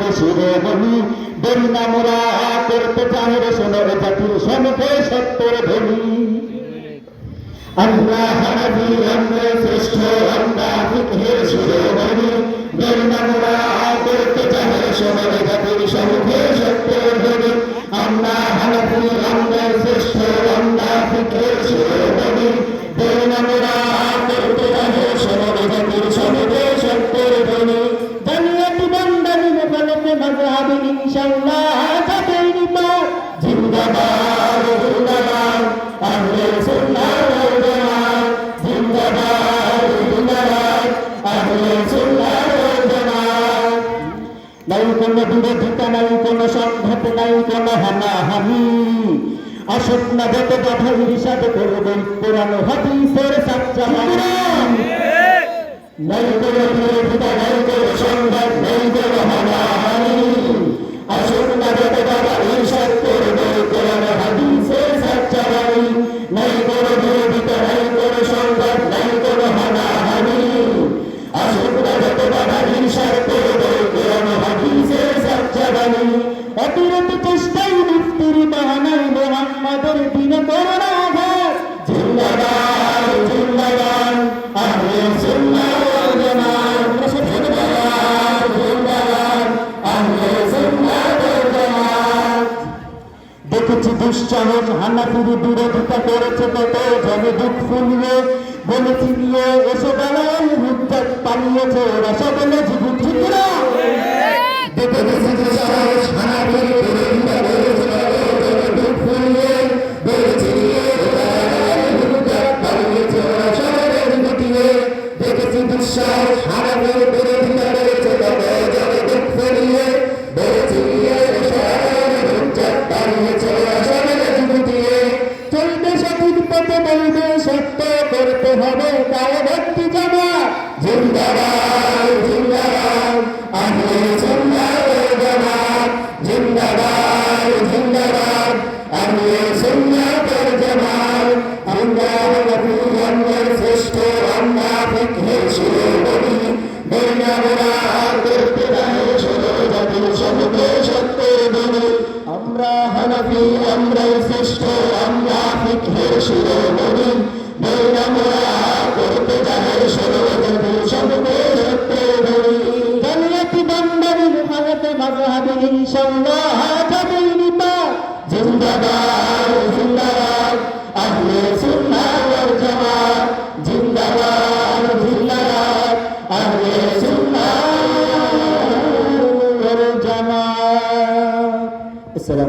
ফিকহের শিরোমণি দরিনা মোরা করতে চাহের শোনো জাতির সমুখে সত্তর ধ্বনি। আমরা হানাবি আমরা শ্রেষ্ঠ, আমরা ফিকহের শিরোমণি দরিনা মোরা নাই কোনো বিরোধিতা নাই কোনো সংঘাত নাই কোনো হানাহানি আসুক না যত কথা ইরশাদ করবেন কোরআন হাদিসের সাচ্চা নাই কোনো বিরোধিতা নাই কোনো অতিরত চেষ্টাই মুক্তির বাহানায় মোহাম্মদের দিনে করোনা আঘাত। জিন্দাবাদ জিন্দাবাদ, আহলে সুন্নাহ ওয়াল জামাত। জিন্দাবাদ জিন্দাবাদ, আহলে সুন্নাহ ওয়াল জামাত। দেখেছি দুশ্চরণ, হানাফির বিরোধিতা করেছে কত জনে দুঃখ ফুলিয়ে বলেছি নিয়ে এসে বেলায় হুদ্দাত পালিয়েছে। ওরা সকলে জীবন ঠিক সত্য করতে হবে তাই ভক্তি জমা। জিন্দাবাদ আমরা হানাফি, আমরা শ্রেষ্ঠ, আমরা ফিকহের শিরোমণি। দুনিয়া মোরা করতে জাহের ষোলো জাতির সমুখে সত্যের ধ্বনি জানিয়াতি বান্দারি মুখালতে মাজহাবি ইনশাআল্লাহ। নিপা জিন্দাবাদ জিন্দাবাদ। জিন্দাবাদ জিন্দাবাদ। আহলে ওয়াল জামাত আসসালামু